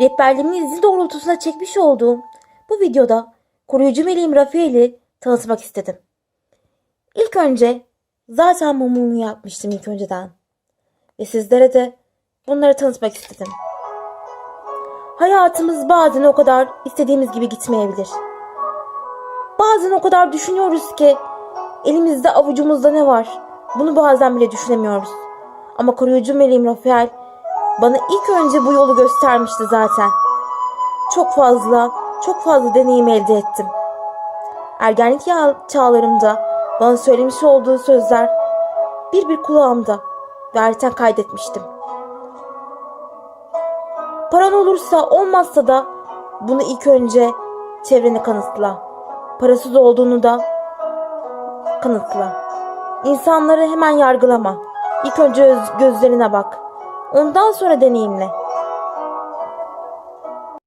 rehberliğimin izni doğrultusunda çekmiş olduğum bu videoda koruyucu meleğim Rafael'i tanıtmak istedim. İlk önce zaten mumumu yapmıştım ilk önceden. Ve sizlere de bunları tanıtmak istedim. Hayatımız bazen o kadar istediğimiz gibi gitmeyebilir. Bazen o kadar düşünüyoruz ki elimizde avucumuzda ne var? Bunu bazen bile düşünemiyoruz. Ama koruyucu meleğim Rafael bana ilk önce bu yolu göstermişti zaten. Çok fazla, çok fazla deneyim elde ettim. Ergenlik çağlarımda bana söylemiş olduğu sözler bir bir kulağımda ve kaydetmiştim. Paran olursa olmazsa da bunu ilk önce çevrene kanıtla. Parasız olduğunu da kanıtla. İnsanları hemen yargılama. İlk önce öz- gözlerine bak. Ondan sonra deneyimle.